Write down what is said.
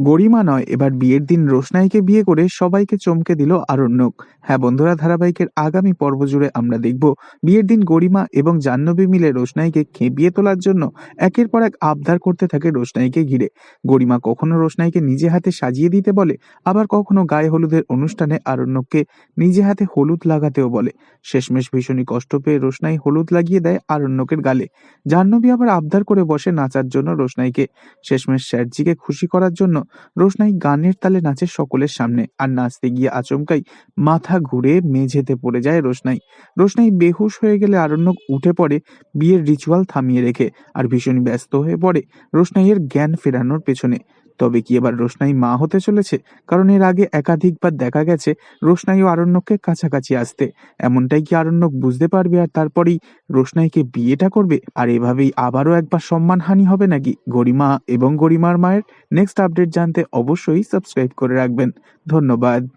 গরিমা নয়, এবার বিয়ের দিন রোশনাইকে বিয়ে করে সবাইকে চমকে দিল আরণ্যক। হ্যাঁ বন্ধুরা, ধারাবাহিকের আগামী পর্ব জুড়ে আমরা দেখব বিয়ের দিন গরিমা এবং জাহ্নবী মিলে রোশনাইকে খেপিয়ে তোলার জন্য একের পর এক আবদার করতে থাকে রোশনাইকে ঘিরে। গরিমা কখনো রোশনাইকে নিজে হাতে সাজিয়ে দিতে বলে, আবার কখনো গায়ে হলুদের অনুষ্ঠানে আরণ্যককে নিজে হাতে হলুদ লাগাতেও বলে। শেষমেশ ভীষণই কষ্ট পেয়ে রোশনাই হলুদ লাগিয়ে দেয় আরণ্যকের গালে। জাহ্নবী আবার আবদার করে বসে নাচার জন্য রোশনাইকে। শেষমেশ স্যারজিকে খুশি করার জন্য রোশনাই গানের তালে নাচে সকলের সামনে আর নাচতে গিয়ে আচমকাই মাথা ঘুরে মেঝেতে পড়ে যায় রোশনাই। রোশনাই বেহুশ হয়ে গেলে আরণ্যক উঠে পড়ে, বিয়ের রিচুয়াল থামিয়ে রেখে আর ভীষণ ব্যস্ত হয়ে পড়ে রোশনাইয়ের জ্ঞান ফেরানোর পেছনে। তবে কি এবার রোশনাই মা হতে চলেছে? কারণ এর আগে একাধিকবার দেখা গেছে রোশনাই ও আরণ্যককে কাছাকাছি আসতে। এমনটাই কি আরণ্যক বুঝতে পারবে আর তারপরেই রোশনাইকে বিয়েটা করবে? আর এভাবেই আবারও একবার সম্মানহানি হবে নাকি? গরিমা এবং গরিমার মায়ের নেক্সট আপডেট জানতে অবশ্যই সাবস্ক্রাইব করে রাখবেন। ধন্যবাদ।